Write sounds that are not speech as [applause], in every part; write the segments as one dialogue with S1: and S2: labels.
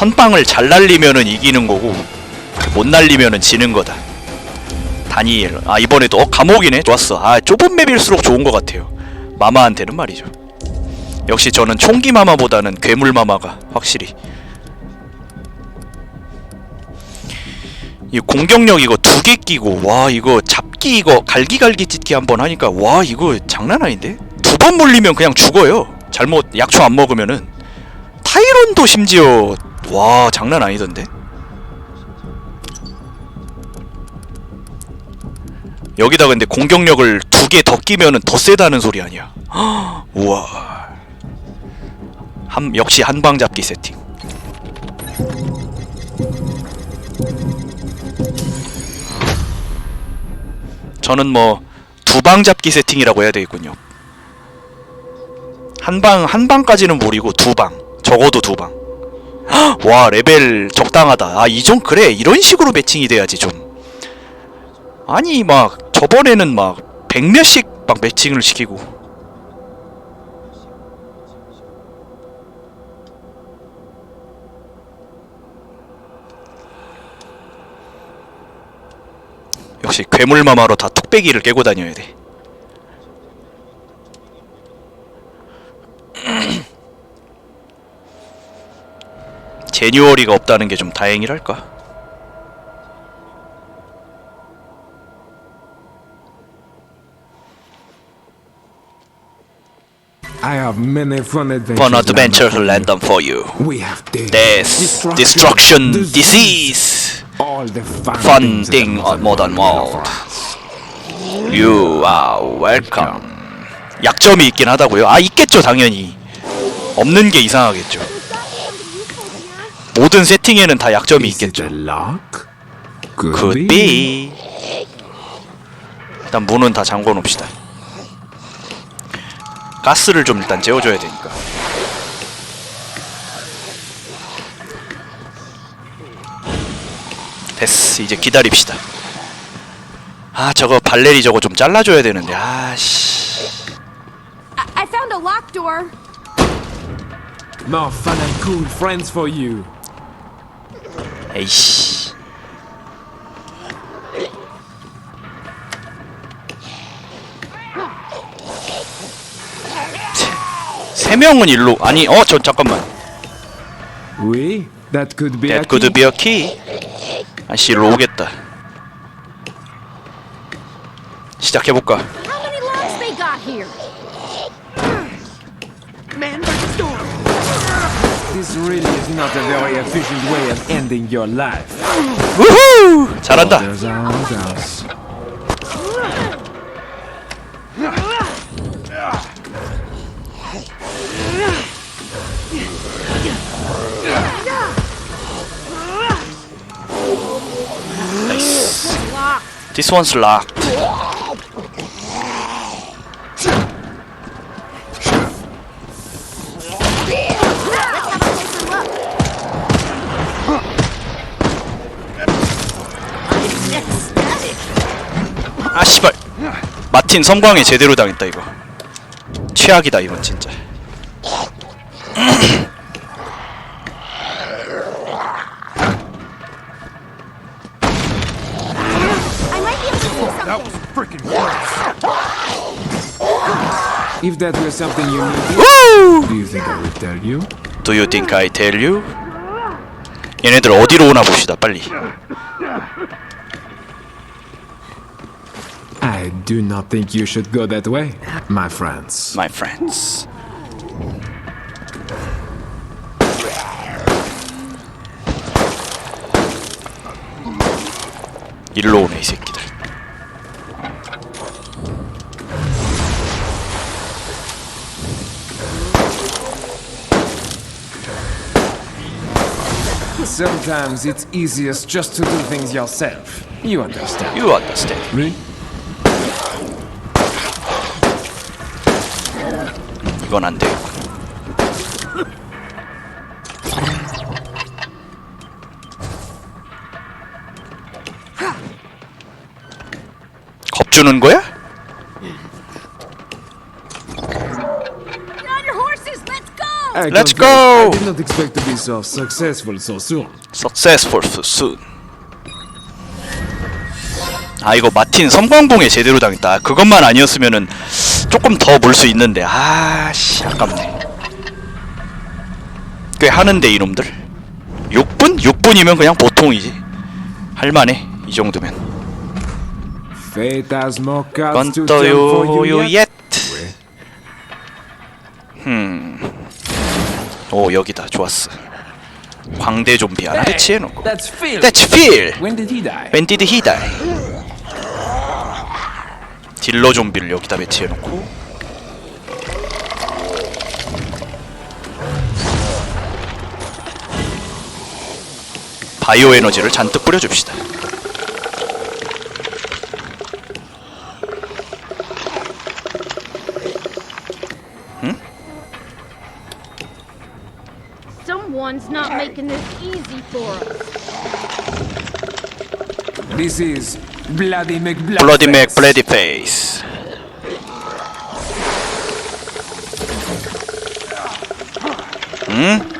S1: 선빵을 잘 날리면은 이기는 거고 못 날리면은 지는 거다. 다니엘. 아 이번에도 어 감옥이네. 좋았어. 아 좁은 맵일수록 좋은 것 같아요. 마마한테는 말이죠. 역시 저는 총기 마마보다는 괴물 마마가 확실히 이 공격력 이거 두 개 끼고 와 이거 잡기 이거 갈기갈기 찢기 한번 하니까 와 이거 장난 아닌데 두 번 물리면 그냥 죽어요 잘못 약초 안 먹으면은 타이런도 심지어 와 장난 아니던데 여기다 근데 공격력을 두 개 더 끼면은 더 세다는 소리 아니야 [gasps] 우와 한 역시 한방 잡기 세팅 저는 뭐 두 방 잡기 세팅이라고 해야 되겠군요. 한 방 한 방까지는 무리고 두 방. 적어도 두 방. [gasps] 와 레벨 적당하다. 아 이전 그래 이런 식으로 매칭이 돼야지 좀. 아니 막 저번에는 막 백몇씩 막 매칭을 시키고. 역시 괴물마마로 다 뚝배기를 깨고 다녀야 돼. 제뉴얼이가 없다는 게 좀 다행이랄까.
S2: Fun
S1: adventure for you.
S2: We have death,
S1: destruction, disease,
S2: the fun,
S1: fun
S2: things
S1: thing
S2: that
S1: on modern
S2: world
S1: world.
S2: offers.
S1: You are welcome. 약점이 있긴 하다고요? 아 있겠죠 당연히. 없는 게 이상하겠죠. 모든 세팅에는 다 약점이
S2: Is it
S1: 있겠죠.
S2: lock? Could,
S1: Could be. 일단 문은 다 잠궈 놓읍시다. 가스를 좀 일단 재워줘야 되니까. 됐어. 이제 기다립시다. 아 저거 발레리 저거 좀 잘라줘야 되는데 아씨.
S3: I, I found a locked door.
S2: More fun and cool friends for you.
S1: 에이씨. 세, 세 명은 일로 아니 어 저 잠깐만
S2: Oui, that could be
S1: That
S2: a
S1: could
S2: key.
S1: be a key 아씨 일로 오겠다 시작해볼까
S2: This really is not a very efficient way of ending your life.
S1: 우후 잘한다
S2: There's our house.
S1: This one's locked 마틴 섬광에 제대로 당했다 이거 최악이다 이건 진짜.
S2: If that were something you needed,
S1: 우!
S2: do you think I would tell you?
S1: Do you think I tell you? 얘네들 어디로 오나 봅시다 빨리
S2: I do not think you should go that way, my friends.
S1: my friends 일로 오네 이 새끼들
S2: Sometimes it's easiest just to do things yourself. You understand.
S1: You understand
S2: Me?
S1: 이건 안 되겠군 겁주는 거야?
S3: Get on your horses, let's go!
S2: I
S1: Let's
S2: confess,
S1: go!
S2: I did not expect to be so successful so soon.
S1: Successful soon. 아 이거 마틴 섬광봉에 제대로 당했다. 그것만 아니었으면은 조금 더볼수 있는데 아씨 아깝네. 꽤 하는데 이놈들. 6분? 6분이면 그냥 보통이지. 할만해 이 정도면. 건떠요
S2: you
S1: 요
S2: yet.
S1: 옅. 음. 오 여기다 좋았어. 광대 좀비 하나 배치해놓고.
S2: That's Phil. When did he die?
S1: When did he die? 딜러 좀비를 여기다 배치해놓고 바이오 에너지를 잔뜩 뿌려줍시다.
S3: Someone's not making this easy for us.
S2: This is Bloody
S1: Mac bloody Bloody Mac
S3: Bloodyface. Hmm?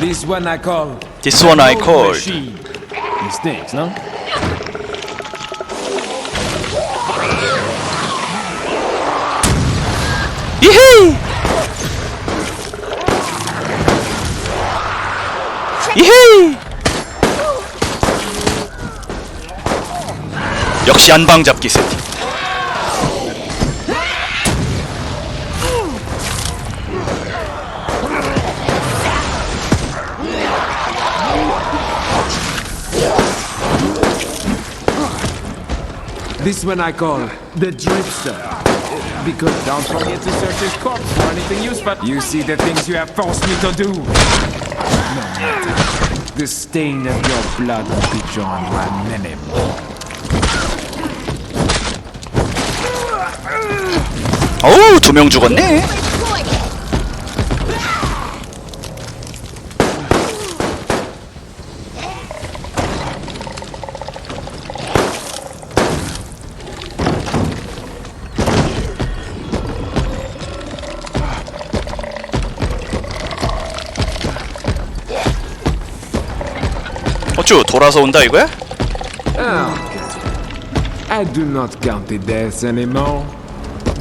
S2: This one I call.
S1: This one I
S2: call. Mistakes, no?
S1: 이헤이! 이헤이! 역시 안방 잡기 세팅.
S2: This one I call the dripster. Because don't forget to search his corpse for anything useful. You see the things you have forced me to do. No matter. The stain of your blood will be drawn by many more.
S1: 어우 두 명 죽었네. 어쭈 돌아서 온다 이거야?
S2: I do not count the deaths anymore.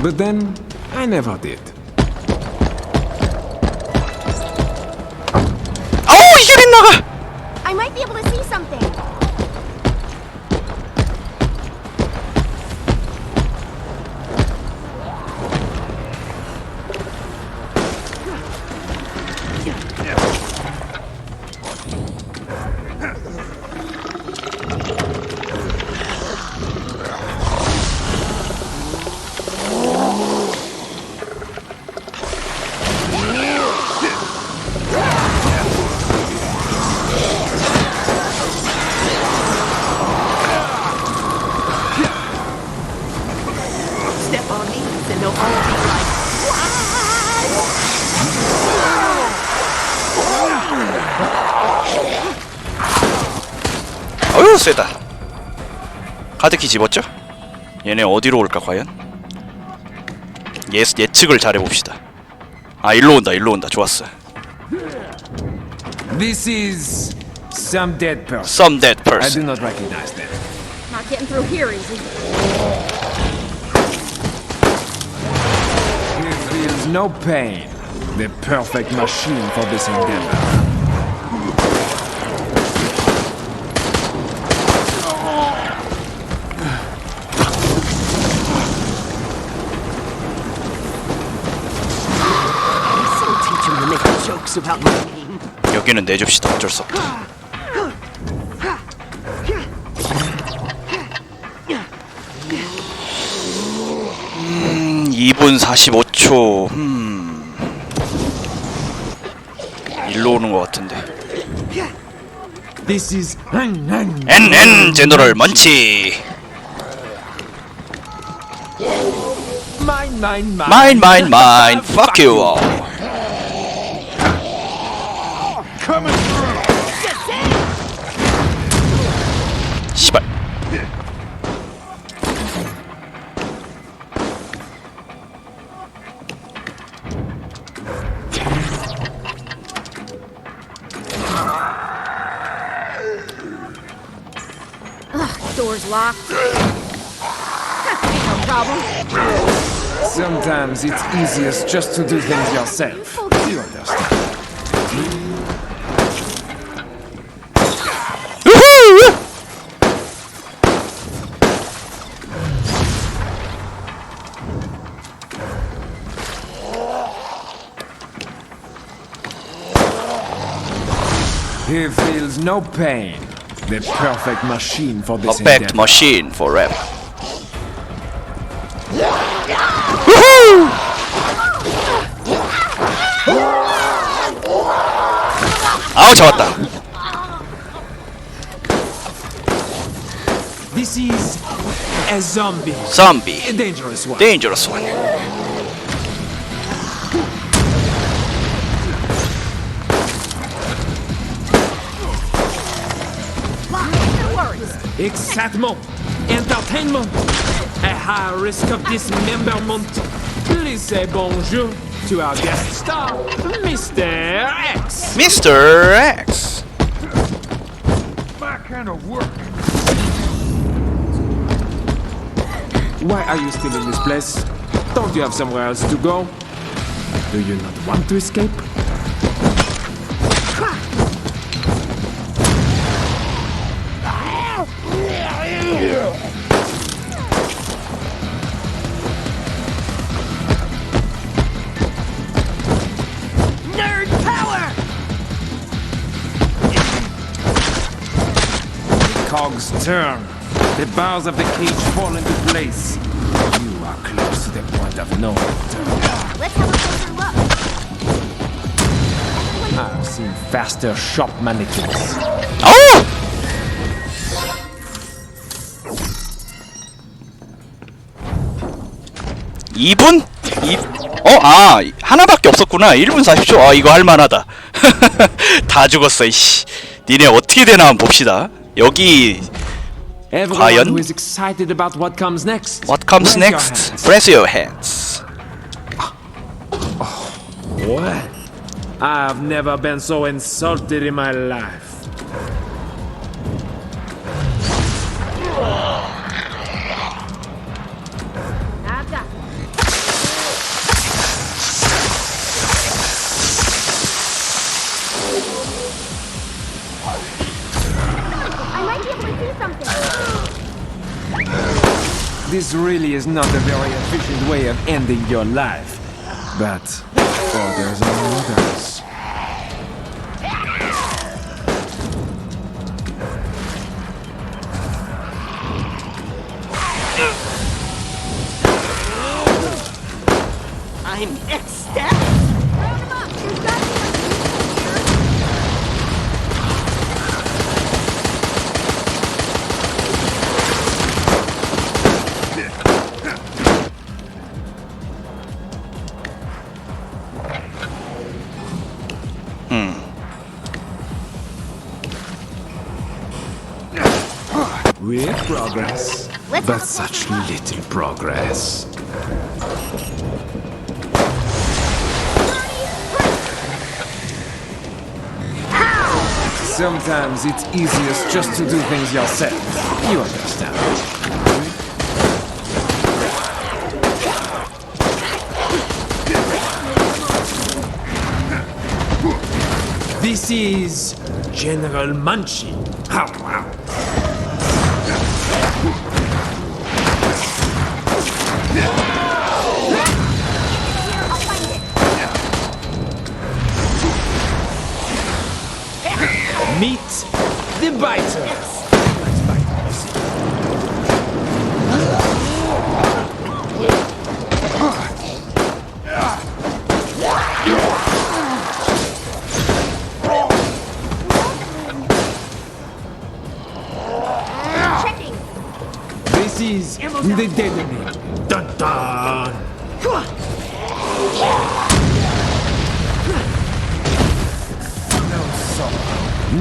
S2: But then, I never did.
S1: 어휴 세다. 카드키 집었죠? 얘네 어디로 올까 과연? 예 예측을 잘해 봅시다. 아 일로 온다 일로 온다 좋았어.
S2: This is some dead person.
S1: Some dead
S2: I do
S1: person.
S2: not recognize them.
S3: Not getting through here easy.
S2: He feels no pain. The perfect machine for this endeavor.
S1: 여기는 내줍시다 어쩔 수 없다. 음, 2분 45초. 음. 일로 오는 것 같은데.
S2: This is.
S1: NN 제너럴 먼치.
S2: Mine, mine, mine.
S1: Mine, mine, mine. Fuck you all.
S3: Locked. [laughs] No problem.
S2: Sometimes it's easiest just to do things yourself. You understand? He feels no pain. The perfect machine for this
S1: Perfect
S2: endeavor.
S1: machine for rap. 우후! 아우 잡았다.
S2: This is a zombie.
S1: Zombie.
S2: A dangerous one.
S1: Dangerous one.
S2: Excitement, entertainment, a high risk of dismemberment. Please say bonjour to our guest star, Mr. X.
S1: Mr. X.
S2: My kind of work. Why are you still in this place? Don't you have somewhere else to go? Do you not want to escape? Turn. The bars of the cage fall into place. You are close to the point of no return.
S3: Let's have a closer look.
S2: I've seen faster shop mannequins.
S1: 어우! 이분 이... 어? 아 하나밖에 없었구나 1분 40초 아 이거 할만하다 다 죽었어 이씨 니네 어떻게 되나 한번 봅시다 여기
S2: Everyone
S1: 과연?
S2: who is excited about what comes next.
S1: What comes
S2: raise
S1: next?
S2: hands.
S1: Press your hands ah. oh.
S2: What? I've never been so insulted in my life. This really is not a very efficient way of ending your life. But orders are orders.
S4: I'm ecstatic!
S2: Real progress.
S3: Let's
S2: but such little progress. Sometimes it's easiest just to do things yourself. You understand. This is General Munchie. How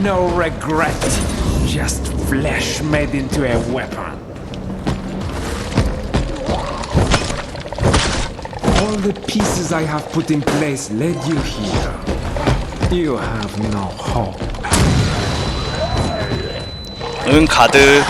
S2: no regret, just flesh made into a weapon. All the pieces I have put in place led you here. You have no hope.
S1: 응 가드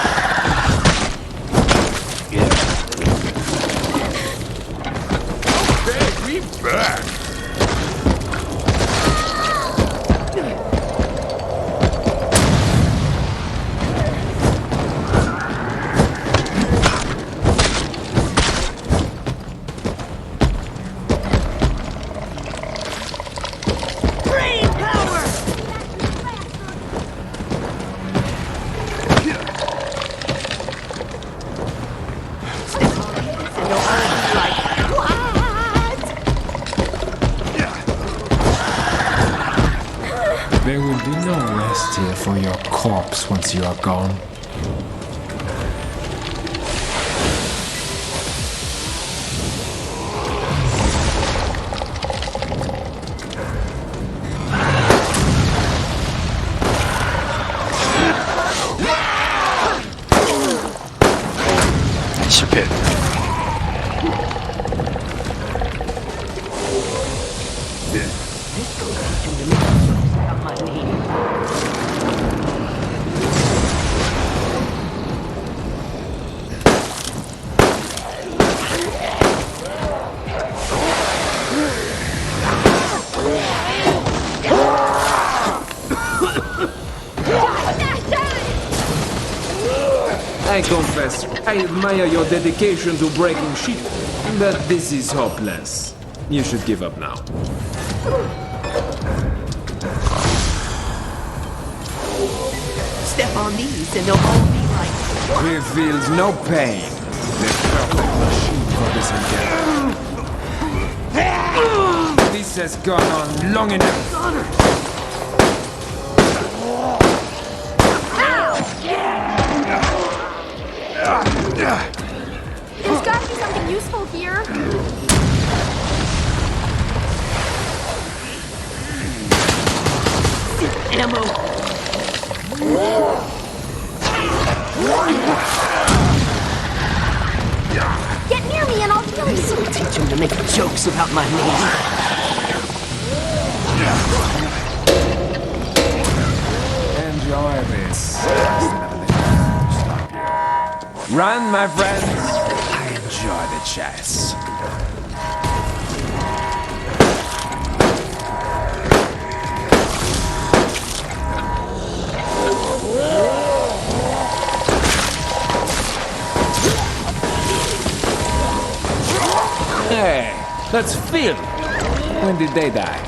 S2: Once you are gone. Admire your dedication to breaking sheep, but this is hopeless. You should give up now.
S4: Step on these and they'll all be like,
S2: We feels no pain. The perfect machine for this endeavor. This has gone on long enough.
S3: There's gotta be something useful here.
S4: ammo.
S3: Get near me and I'll heal you.
S4: I'll Teach him to make jokes about my name.
S2: Enjoy this. Run, my friends. I enjoy the chase. Hey, that's Phil. When did they die?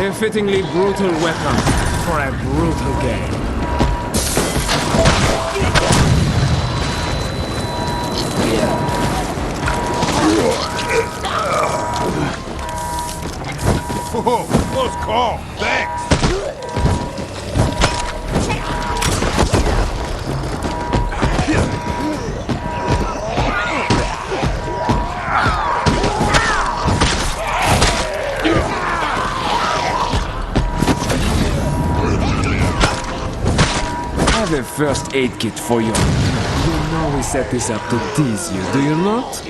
S2: A fittingly brutal weapon for a brutal game.
S5: Close call. Thanks.
S2: I have a first aid kit for you. We set this up to tease you, do you not?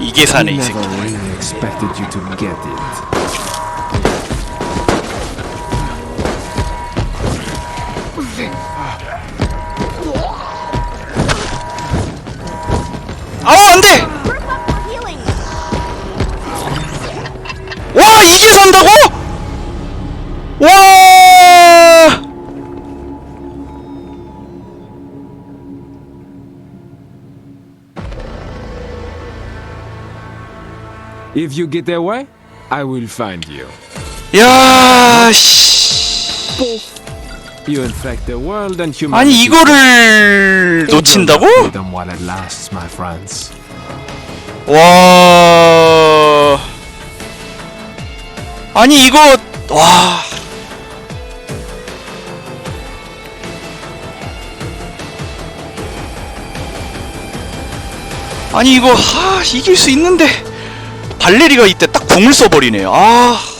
S1: 이게 사네 이
S2: Never
S1: 새끼.
S2: really expected you to get it.
S1: 아우 안돼.
S3: Healing.
S1: 와 이게 산다고?
S2: If you get away, I will find you.
S1: 야 씨.
S2: You infect the world and humanity.
S1: 아니 이거를 놓친다고?
S2: Freedom while it lasts, my friends.
S1: 와. 아니 이거 와. 아니 이거 하 이길 수 있는데 발레리가 이때 딱 궁을 써버리네. 아.